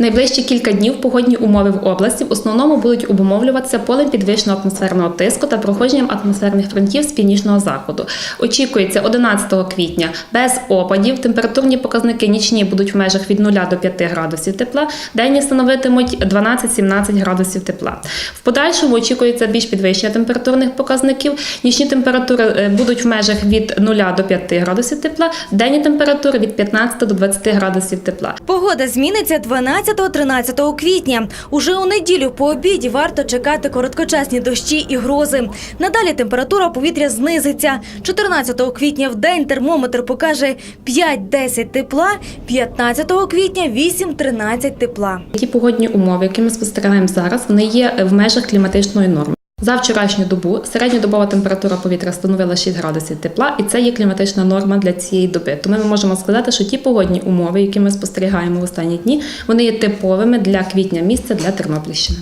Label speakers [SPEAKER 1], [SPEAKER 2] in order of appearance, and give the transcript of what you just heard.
[SPEAKER 1] Найближчі кілька днів погодні умови в області в основному будуть обумовлюватися полем підвищеного атмосферного тиску та проходженням атмосферних фронтів з північного заходу. Очікується 11 квітня без опадів. Температурні показники нічні будуть в межах від 0 до 5 градусів тепла, денні становитимуть 12-17 градусів тепла. В подальшому очікується більш підвищення температурних показників. Нічні температури е, будуть в межах від 0 до 5 градусів тепла, денні температури від 15 до 20 градусів тепла.
[SPEAKER 2] Погода зміниться 12-13 квітня. Уже у неділю по обіді варто чекати короткочасні дощі і грози. Надалі температура повітря знизиться. 14 квітня в день термометр покаже 5-10 тепла, 15 квітня 8-13 тепла.
[SPEAKER 1] Ті погодні умови, які ми спостерігаємо зараз, вони є в межах кліматичної норми. За вчорашню добу середньодобова температура повітря становила 6 градусів тепла, і це є кліматична норма для цієї доби. Тому ми можемо сказати, що ті погодні умови, які ми спостерігаємо в останні дні, вони є типовими для квітня місця для Тернопільщини.